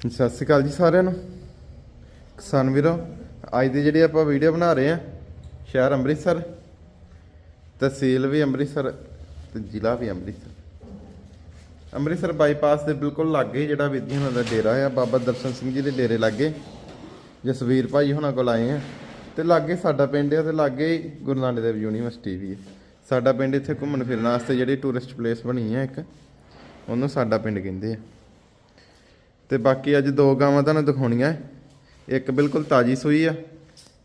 ਸਤਿ ਸ਼੍ਰੀ ਅਕਾਲ ਜੀ ਸਾਰਿਆਂ ਨੂੰ। ਕਿਸਾਨ ਵੀਰੋ, ਅੱਜ ਦੀ ਜਿਹੜੀ ਆਪਾਂ ਵੀਡੀਓ ਬਣਾ ਰਹੇ ਆ ਸ਼ਹਿਰ ਅੰਮ੍ਰਿਤਸਰ, ਤਹਿਸੀਲ ਵੀ ਅੰਮ੍ਰਿਤਸਰ ਤੇ ਜ਼ਿਲ੍ਹਾ ਵੀ ਅੰਮ੍ਰਿਤਸਰ। ਅੰਮ੍ਰਿਤਸਰ ਬਾਈਪਾਸ ਦੇ ਬਿਲਕੁਲ ਲਾਗੇ ਜਿਹੜਾ ਵਿਧੀ ਹੁਣਾਂ ਦਾ ਡੇਰਾ ਆ, ਬਾਬਾ ਦਰਸ਼ਨ ਸਿੰਘ ਜੀ ਦੇ ਡੇਰੇ ਲਾਗੇ। ਜਸਵੀਰ ਭਾਈ ਹੁਣਾਂ ਕੋਲ ਆਏ ਆ ਤੇ ਲਾਗੇ ਸਾਡਾ ਪਿੰਡ ਆ ਤੇ ਲਾਗੇ ਹੀ ਗੁਰੂ ਨਾਨਕ ਦੇਵ ਯੂਨੀਵਰਸਿਟੀ ਵੀ ਹੈ ਸਾਡਾ ਪਿੰਡ ਇੱਥੇ ਘੁੰਮਣ ਫਿਰਨ ਵਾਸਤੇ ਜਿਹੜੀ ਟੂਰਿਸਟ ਪਲੇਸ ਬਣੀ ਹੈ ਇੱਕ, ਉਹਨੂੰ ਸਾਡਾ ਪਿੰਡ ਕਹਿੰਦੇ ਆ। ਤੇ ਬਾਕੀ ਅੱਜ ਦੋ ਗਾਵਾਂ ਤੁਹਾਨੂੰ ਦਿਖਾਉਣੀਆਂ ਇੱਕ ਬਿਲਕੁਲ ਤਾਜੀ ਸੂਈ ਆ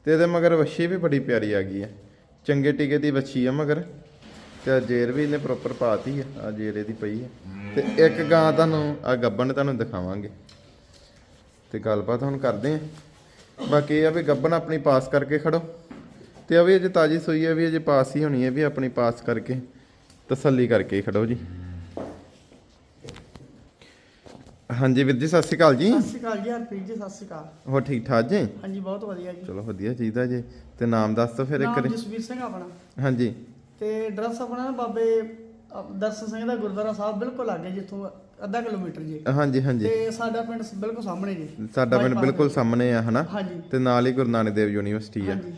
ਤੇ ਇਹਦੇ ਮਗਰ ਵੱਛੀ ਵੀ ਬੜੀ ਪਿਆਰੀ ਆ ਗਈ ਆ ਚੰਗੇ ਟੀਕੇ ਦੀ ਵੱਛੀ ਆ ਮਗਰ। ਤੇ ਆਹ ਜੇਰ ਵੀ ਇਹਨੇ ਪ੍ਰੋਪਰ ਪਾਤੀ ਆ ਆ ਜੇਰ ਇਹਦੀ ਪਈ ਆ। ਤੇ ਇੱਕ ਗਾਂ ਤੁਹਾਨੂੰ ਆ ਗੱਬਣ ਤੁਹਾਨੂੰ ਦਿਖਾਵਾਂਗੇ। ਤੇ ਗੱਲਬਾਤ ਹੁਣ ਕਰਦੇ ਆ। ਬਾਕੀ ਇਹ ਆ ਵੀ ਗੱਬਣ ਆਪਣੀ ਪਾਸ ਕਰਕੇ ਖੜੋ। ਤੇ ਆ ਵੀ ਅਜੇ ਤਾਜੀ ਸੂਈ ਆ, ਵੀ ਅਜੇ ਪਾਸ ਹੀ ਹੋਣੀ ਹੈ ਵੀ ਆਪਣੀ ਪਾਸ ਕਰਕੇ ਤਸੱਲੀ ਕਰਕੇ ਹੀ ਖੜੋ ਜੀ। ਹਾਂਜੀ ਵੀਰ ਜੀ ਸਤਿ ਸ਼੍ਰੀ ਅਕਾਲ ਜੀ। ਸਤਿ ਸ਼੍ਰੀ ਅਕਾਲ ਜੀ ਹਰਪ੍ਰੀਤ ਜੀ ਸਤਿ ਸ਼੍ਰੀ ਅਕਾਲ। ਹੋਰ ਠੀਕ ਠਾਕ ਜੀ? ਹਾਂਜੀ ਬਹੁਤ ਵਧੀਆ ਜੀ। ਚਲੋ ਵਧੀਆ ਚਾਹੀਦਾ ਜੀ। ਤੇ ਨਾਮ ਦੱਸ ਦਿਓ ਫਿਰ ਇੱਕ ਨਾਮ ਵਾਰੀ। ਜਸਵੀਰ ਸਿੰਘ ਆਪਣਾ। ਹਾਂਜੀ। ਤੇ ਐਡਰੈਸ ਆਪਣਾ ਨਾ ਬਾਬੇ ਦਰਸ਼ਨ ਸਿੰਘ ਦਾ ਗੁਰਦੁਆਰਾ ਸਾਹਿਬ ਬਿਲਕੁਲ ਲਾਗੇ ਜਿੱਥੋਂ ਅੱਧਾ ਕਿਲੋਮੀਟਰ ਜੀ। ਹਾਂਜੀ ਹਾਂਜੀ। ਤੇ ਸਾਡਾ ਪਿੰਡ ਬਿਲਕੁਲ ਸਾਹਮਣੇ ਜੀ। ਸਾਡਾ ਪਿੰਡ ਬਿਲਕੁਲ ਦੇ। ਸਾਹਮਣੇ ਆ ਹਨਾ? ਹਾਂਜੀ। ਤੇ ਨਾਲ ਹੀ ਗੁਰੂ ਨਾਨਕ ਦੇਵ ਯੂਨੀਵਰਸਿਟੀ ਆ। ਹਾਂਜੀ।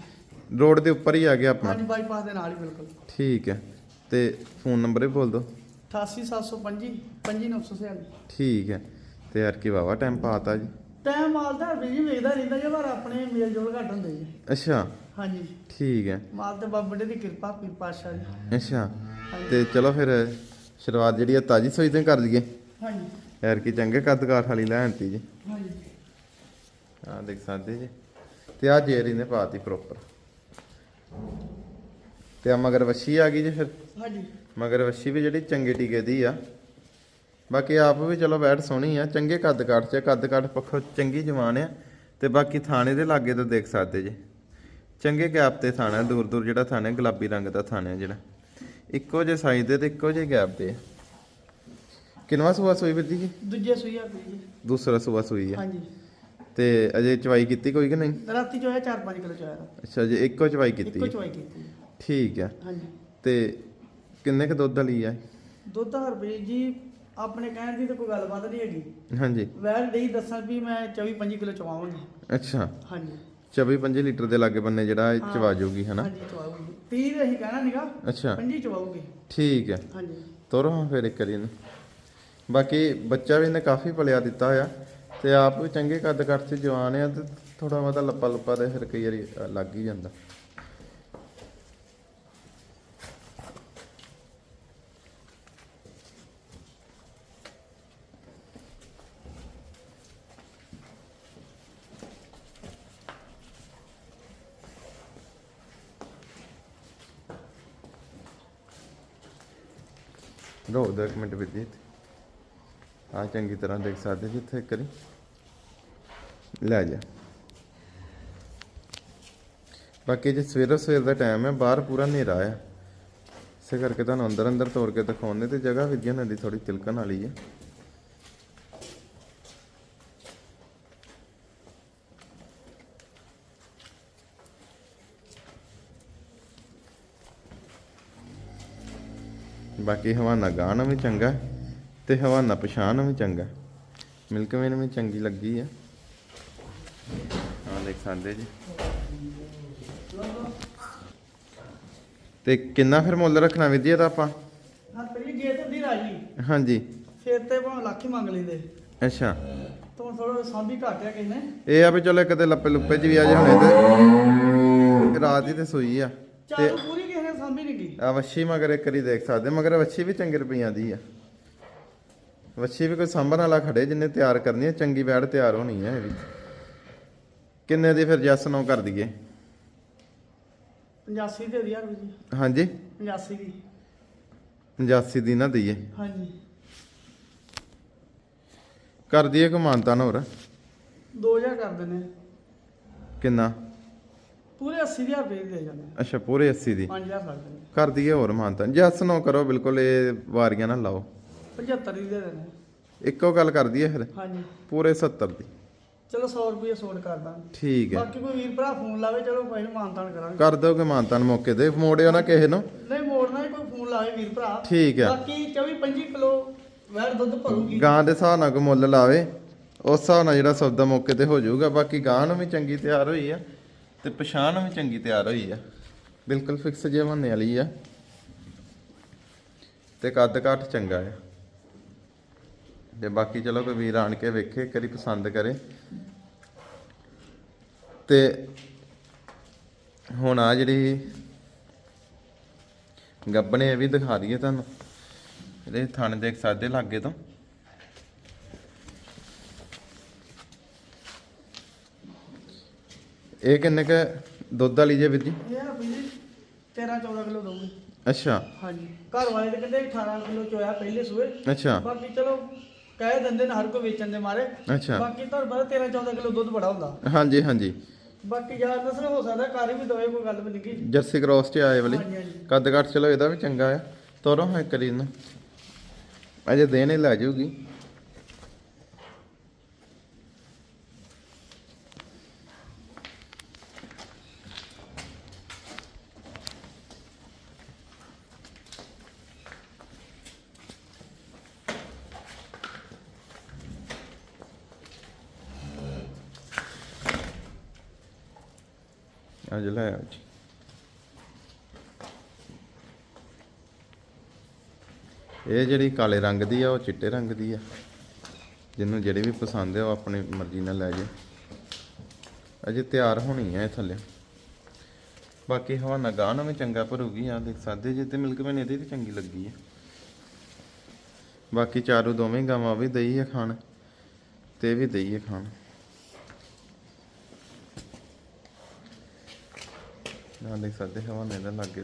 ਰੋਡ ਦੇ ਉੱਪਰ ਹੀ ਆ ਗਿਆ ਆਪਣਾ? ਹਾਂਜੀ ਬਾਈਪਾਸ ਦੇ ਨਾਲ ਹੀ ਬਿਲਕੁਲ। ਠੀਕ ਹੈ। ਤੇ ਫੋਨ ਨੰਬਰ ਵੀ ਬੋਲ ਦਿਓ। 88725 25946 ਠੀਕ ਹੈ। ਤੇ ਯਾਰ ਕੀ ਵਾਵਾ ਟਾਈਮ ਪਾਤਾ ਜੀ। ਟਾਈਮ ਮਾਲ ਦਾ ਜੀ ਵੇਖਦਾ ਰਹਿੰਦਾ ਜੀ ਪਰ ਆਪਣੇ ਮੇਲ ਜੋਲ ਘੱਟ ਹੁੰਦੇ ਜੀ। ਅੱਛਾ। ਹਾਂਜੀ। ਠੀਕ ਹੈ। ਮਾਲ ਤੇ ਬਾਬੇ ਦੀ ਕਿਰਪਾ ਪੀਰ ਪਾਸ਼ਾ ਜੀ ਅੱਛਾ। ਤੇ ਚਲੋ ਫਿਰ ਸ਼ੁਰੂਆਤ ਜਿਹੜੀ ਆ ਤਾਜੀ ਸੋਈ ਤੋਂ ਕਰ ਲਈਏ ਹਾਂਜੀ। ਯਾਰ ਕੀ ਚੰਗੇ ਕੱਦ ਕਾਠ ਵਾਲੀ ਲੈਣਤੀ ਜੀ। ਹਾਂਜੀ। ਆ ਦੇਖ ਸਕਦੇ ਜੀ। ਤੇ ਆ ਜੇਰੀ ਨੇ ਪਾਤੀ ਪ੍ਰੋਪਰ ਤੇ ਆ ਮਗਰ ਵੱਛੀ ਆ ਗਈ ਜੀ ਫਿਰ। ਹਾਂਜੀ। ਮਗਰ ਵੱਛੀ ਵੀ ਜਿਹੜੀ ਚੰਗੇ ਟੀਕੇ ਦੀ ਆ। ਬਾਕੀ ਆਪ ਵੀ ਚਲੋ ਬੈਠ ਸੋਹਣੀ ਆ ਚੰਗੇ ਕੱਦ ਕਾਠ ਚ ਕੱਦ ਕਾਠ ਪੱਖੋਂ ਚੰਗੀ ਜਵਾਨ ਆ ਤੇ ਬਾਕੀ ਥਾਣੇ ਦੇ ਲਾਗੇ ਤੋਂ ਦੇਖ ਸਕਦੇ ਜੀ। ਚੰਗੇ ਗੈਪ ਤੇ ਥਾਣਾ ਦੂਰ ਦੂਰ ਜਿਹੜਾ ਥਾਣਾ ਗੁਲਾਬੀ ਰੰਗ ਦਾ ਥਾਣਾ ਜਿਹੜਾ। ਇੱਕੋ ਜਿਹੇ ਸਾਈਜ਼ ਦੇ ਤੇ ਇੱਕੋ ਜਿਹੇ ਗੈਪ ਤੇ ਆ। ਕਿੰਨਵਾ ਸੂਆ ਸੂਈ ਵੀਰ ਜੀ ਦੂਜੇ ਸੂਈ ਹਰਪ੍ਰੀਤ ਜੀ। ਦੂਸਰਾ ਸੂਆ ਸੂਈ ਆ। ਹਾਂਜੀ। ਤੇ ਅਜੇ ਚਵਾਈ ਕੀਤੀ ਕੋਈ ਕਿ ਨਹੀਂ? ਰਾਤੀ ਜੋ ਹੈ 4-5 ਕਿਲੋ ਚੋਇਆ ਅੱਛਾ ਜੀ ਇੱਕੋ ਚਵਾਈ ਕੀਤੀ। ਇੱਕੋ। ਚਵਾਈ ਕੀਤੀ। ਠੀਕ ਆ। ਹਾਂਜੀ। ਤੇ ਕਿੰਨੇ ਕ ਦੁੱਧ ਵਾਲੀ ਆ ਦੁੱਧ ਹਰਪ੍ਰੀਤ ਜੀ ਆਪਣੇ ਕਹਿਣ ਦੀ ਤਾਂ ਕੋਈ ਗੱਲਬਾਤ ਨਹੀਂ ਹੈਗੀ। ਹਾਂਜੀ। ਵੈਲ ਨਹੀਂ ਦੱਸਾਂ ਵੀ ਮੈਂ 24-25 ਕਿਲੋ ਚਵਾਵਾਂਗੀ। ਅੱਛਾ। ਹਾਂਜੀ। 24 25 ਲੀਟਰ ਦੇ ਲਾਗੇ ਬੰਨੇ ਜਿਹੜਾ ਇਹ। ਚਵਾ ਜਾਊਗੀ ਹਨਾ? ਹਾਂਜੀ ਚਵਾਵਾਂਗੀ। 30 ਅਸੀਂ ਕਹਿਣਾ ਨੀਗਾ ਅੱਛਾ। 25 ਚਵਾਉਗੀ ਠੀਕ ਹੈ। ਹਾਂਜੀ। ਤੁਰੋ ਹਾਂ ਫਿਰ ਇੱਕ ਵਾਰੀ ਇਹਨੂੰ। ਬਾਕੀ ਬੱਚਾ ਵੀ ਇਹਨੇ ਕਾਫੀ ਪਲਿਆ ਦਿੱਤਾ ਹੋਇਆ ਤੇ ਆਪ ਵੀ ਚੰਗੇ ਕੱਦ ਕੱਟ ਚ ਜਵਾਨ ਆ ਤੇ ਥੋੜਾ ਬਹੁਤਾ ਲੱਪਾ ਲੱਪਾ ਦੇ ਫਿਰ ਕਈ ਵਾਰੀ ਲੱਗ ਹੀ ਜਾਂਦਾ। ਰੋ ਦੋ ਇੱਕ ਮਿੰਟ ਵਿੱਚ ਆ ਚੰਗੀ ਤਰ੍ਹਾਂ ਦੇਖ ਸਕਦੇ ਜਿੱਥੇ ਕਰੀ ਲੈ ਜਾ। ਬਾਕੀ ਜੇ ਸਵੇਰੋ ਸਵੇਰ ਦਾ ਟਾਈਮ ਹੈ, ਬਾਹਰ ਪੂਰਾ ਹਨੇਰਾ ਆ। ਇਸੇ ਕਰਕੇ ਤੁਹਾਨੂੰ ਅੰਦਰ ਅੰਦਰ ਤੋੜ ਕੇ ਦਿਖਾਉਂਦੇ, ਤੇ ਜਗ੍ਹਾ ਵਿਦਿਆ ਨਦੀ ਥੋੜੀ ਤਿਲਕਣ ਵਾਲੀ ਹੈ। ਬਾਕੀ ਹਵਾਨਾ ਗਾਣਾ ਵੀ ਚੰਗਾ ਤੇ ਹਵਾਨਾ ਪਛਾਣ ਵੀ ਚੰਗਾ ਹੈ। ਮਿਲਕ ਵੇਨ ਵੀ ਚੰਗੀ ਲੱਗੀ ਆ। ਹਾਂ ਦੇਖ ਸਕਦੇ ਜੀ। ਤੇ ਕਿੰਨਾ ਫਿਰ ਮੁੱਲ ਰੱਖਣਾ ਵਿਦਿਆ ਦਾ ਆਪਾਂ? ਹਰਪ੍ਰੀਤ ਜੇ ਤੇ ਦੀ ਰਾਜੀ। ਹਾਂਜੀ। ਫਿਰ ਤੇ ਭਾਵੇਂ ਲੱਖ ਹੀ ਮੰਗ ਲੈਂਦੇ ਅੱਛਾ। ਤੋਂ ਥੋੜਾ ਸਾਂਭੀ ਘੱਟ ਆ ਕਿਨੇ ਇਹ ਆ ਵੀ ਚਲੋ ਕਿਤੇ ਲੱਪੇ ਲੁੱਪੇ ਚ ਵੀ ਆ ਜੇ ਹੁਣੇ ਤੇ ਰਾਤ ਹੀ ਤੇ ਸੋਈ ਆ। ਤੇ ਚਾਲੂ ਪੂਰੀ ਨੇ ਸਾਂਭੀ ਨਹੀਂ ਗਈ। ਆ ਵੱਛੀ ਮਗਰ ਇੱਕ ਵਾਰੀ ਦੇਖ ਸਕਦੇ ਮਗਰ ਵੱਛੀ ਵੀ ਚੰਗੇ ਰੁਪਈਆਂ ਦੀ ਆ। ਵੱਛੀ ਵੀ ਕੋਈ ਸਾਂਭਣ ਵਾਲਾ ਖੜੇ ਜਿੰਨੇ ਤਿਆਰ ਕਰਨੀ ਹੈ ਚੰਗੀ ਬੈੜ ਤਿਆਰ ਹੋਣੀ ਹੈ ਇਹ ਵੀ। ਕਿੰਨੇ ਦੀ ਫਿਰ ਜੈਸ ਨੋ ਕਰ ਦਈਏ? 85 ਦੇ ਦਿਆ ਜੀ। ਹਾਂਜੀ? 85 ਦੀ। 85 ਦੀ ਨਾ ਦਈਏ। ਹਾਂਜੀ। ਕਰ ਦਈਏ ਕੋ ਮਾਨਤਾ ਨਾ ਹੋਰ 2000 ਕਰ ਦਿੰਦੇ ਕਿੰਨਾ? ਪੂਰੇ 80 ਹਜ਼ਾਰ ਰੁਪਏ ਦੇ ਜਾਂਦੇ ਅੱਛਾ ਪੂਰੇ 80 ਦੀ। 5000 ਕਰ ਦਿੰਦੇ ਕਰ ਦਈਏ ਹੋਰ ਮਾਨਤਾ ਜੈਸ ਨੋ ਕਰੋ ਬਿਲਕੁਲ ਇਹ ਵਾਰੀਆਂ ਨਾ ਲਾਓ। 75 ਦੀ ਦੇ ਦਿੰਦੇ ਇੱਕੋ ਗੱਲ ਕਰ ਦਈਏ ਫਿਰ? ਹਾਂਜੀ। ਪੂਰੇ 70 ਦੀ। ਚਲੋ 100 ਰੁਪਏ ਸੋਡ ਕਰ ਦਾਂਗੇ। ਠੀਕ ਹੈ। ਬਾਕੀ ਕੋਈ ਵੀਰ ਭਰਾ ਫੋਨ ਲਾਵੇ ਚਲੋ ਭਾਈ ਨੂੰ ਮਾਨਤਾਨ ਕਰਾਂਗੇ। ਕਰ ਦੋਗੇ ਮਾਨਤਾ ਨੂੰ ਮੌਕੇ ਤੇ। ਮੋੜਿਓ ਨਾ ਕਿਸੇ ਨੂੰ। ਨਹੀਂ ਮੋੜਨਾ ਹੀ ਕੋਈ ਫੋਨ ਲਾਵੇ ਵੀਰ ਭਰਾ। ਠੀਕ ਹੈ। ਬਾਕੀ 24 25 ਕਿਲੋ ਵੈਟ ਦੁੱਧ ਭਰੂਗੀ। ਗਾਂ ਦੇ ਹਿਸਾਬ ਨਾਲ ਕੋ ਮੁੱਲ ਲਾਵੇ ਉਸ ਹਿਸਾਬ ਨਾਲ ਜਿਹੜਾ ਸੌਦਾ ਮੌਕੇ ਤੇ ਹੋ ਜਾਊਗਾ। ਬਾਕੀ ਗਾਂ ਨੂੰ ਵੀ ਚੰਗੀ ਤਿਆਰ ਹੋਈ ਆ। ਤੇ ਪਛਾਣ ਵੀ ਚੰਗੀ ਤਿਆਰ ਹੋਈ ਆ। ਬਿਲਕੁਲ ਫਿਕਸ ਜੇ ਬਣਨੇ ਵਾਲੀ ਆ। ਤੇ ਕੱਦ ਕਾਠ ਚੰਗਾ ਆ। ਤੇ ਬਾਕੀ ਚਲੋ ਕੋਈ ਵੀਰ ਆਣ ਕੇ ਵੇਖੇ ਕਰੀ ਪਸੰਦ ਕਰੇ। ਤੇ ਹੁਣ ਆ ਜਿਹੜੀ ਗੱਬਣੇ ਇਹ ਵੀ ਦਿਖਾ ਦਈਏ ਤੁਹਾਨੂੰ। ਇਹਦੇ ਥਣ ਦੇਖ ਸਕਦੇ ਲਾਗੇ ਤੋਂ। ਇਹ ਕਿੰਨੇ ਕ ਦੁੱਧ ਵਾਲੀ ਜੇ ਵੀਰ ਜੀ ਇਹ ਵੀ 13 14 ਕਿਲੋ ਦਊਗੀ। ਅੱਛਾ। ਹਾਂਜੀ। ਘਰ ਵਾਲੇ ਤੇ ਕਹਿੰਦੇ 18 ਕਿਲੋ ਚੋਇਆ ਪਹਿਲੇ ਸੂਏ। ਅੱਛਾ। ਬਾਕੀ ਚਲੋ ਕਹਿ ਦਿੰਦੇ ਨੇ ਹਰ ਕੋਈ ਵੇਚਣ ਦੇ ਮਾਰੇ। ਅੱਛਾ। ਬਾਕੀ ਤੁਹਾਨੂੰ ਪਤਾ 13 14 ਕਿਲੋ ਦੁੱਧ ਬੜਾ ਹੁੰਦਾ। ਹਾਂਜੀ ਹਾਂਜੀ। ਬਾਕੀ ਯਾਰ ਨਸਲ ਹੋ ਸਕਦਾ ਘਰ ਵੀ ਦਵੇ ਕੋਈ ਗੱਲ ਵੀ ਨਹੀਂ ਕੀ। ਜਰਸੀ ਕ੍ਰੋਸ ਚ ਆਏ ਵਾਲੀ। ਕੱਦ ਕੱਟ ਚਲੋ ਇਹਦਾ ਵੀ ਚੰਗਾ ਆ। ਤੋਰੋ ਹਾਂ ਕਰੀ ਨਾ ਅਜੇ ਦੇਣੇ ਲੈ ਜਾਊਗੀ। ਅੱਜ ਲੈ ਆਓ ਜੀ। ਇਹ ਜਿਹੜੀ ਕਾਲੇ ਰੰਗ ਦੀ ਆ, ਉਹ ਚਿੱਟੇ ਰੰਗ ਦੀ ਆ। ਜਿਹਨੂੰ ਜਿਹੜੀ ਵੀ ਪਸੰਦ ਆ, ਉਹ ਆਪਣੀ ਮਰਜ਼ੀ ਨਾਲ ਲੈ ਜੇ ਅਜੇ ਤਿਆਰ ਹੋਣੀ ਆ ਇਹ ਥੱਲੇ। ਬਾਕੀ ਹਵਾਨਾ ਗਾਹ ਨੂੰ ਵੀ ਚੰਗਾ ਭਰੂਗੀ। ਆ ਦੇਖ ਸਕਦੇ ਜੇ ਤੇ ਮਿਲਕ ਮੈਨੇ ਇਹਦੀ ਵੀ ਚੰਗੀ ਲੱਗੀ ਆ। ਬਾਕੀ ਚਾਰੋਂ ਦੋਵੇਂ ਗਾਵਾਂ ਵੀ ਦਈ ਆ ਖਾਣ। ਤੇ ਵੀ ਦਈ ਆ ਖਾਣ। ਨਾ ਦੇਖ ਸਕਦੇ ਹਵਾਨੇ ਦਾ ਲੱਗੇ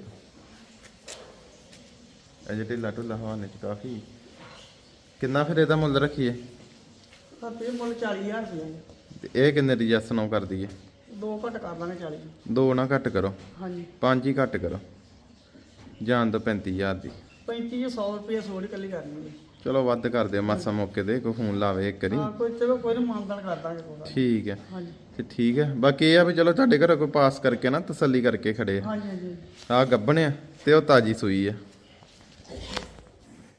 ਅਜੇ ਢਿੱਲਾ ਢੁੱਲਾ ਹਵਾਨੇ ਚ ਕਾਫੀ। ਕਿੰਨਾ ਫਿਰ ਇਹਦਾ ਮੁੱਲ ਰੱਖੀਏ? ਤਾਂ ਤੇ ਮੁੱਲ 40000 ਰੁਪਏ ਤੇ ਇਹ ਕਿੰਨੇ ਦੀ ਜੱਸ ਨੌ ਕਰ ਦਈਏ? ਦੋ ਘੱਟ ਕਰ ਦਾਂਗੇ 40 ਦੋ ਨਾ ਘੱਟ ਕਰੋ। ਹਾਂਜੀ। ਪੰਜ ਹੀ ਘੱਟ ਕਰੋ। ਜਾਣ ਦੋ 35000 ਦੀ। 3500 ਰੁਪਏ ਸੋੜ ਕੱਲੀ ਕਰਨੀ ਹੈ। ਚਲੋ ਵੱਧ ਕਰ ਦਿਓ ਮਾਸਾ ਮੌਕੇ ਤੇ ਕੋਈ ਫੋਨ ਲਾਵੇ ਇੱਕ ਵਾਰੀ। ਹਾਂ ਕੋਈ ਚਲੋ ਕੋਈ ਨਾ ਮਾਨਦਾਨ ਕਰ ਦਾਂਗੇ ਨੀ। ਠੀਕ ਹੈ। ਹਾਂਜੀ। ਤੇ ਠੀਕ ਹੈ। ਬਾਕੀ ਇਹ ਆ ਵੀ ਚਲੋ ਤੁਹਾਡੇ ਘਰੋਂ ਕੋਈ ਪਾਸ ਕਰਕੇ ਨਾ ਤਸੱਲੀ ਕਰਕੇ ਖੜੇ ਆ। ਹਾਂਜੀ ਹਾਂਜੀ। ਆ ਗੱਬਣ ਆ ਤੇ ਉਹ ਤਾਜੀ ਸੂਈ ਆ।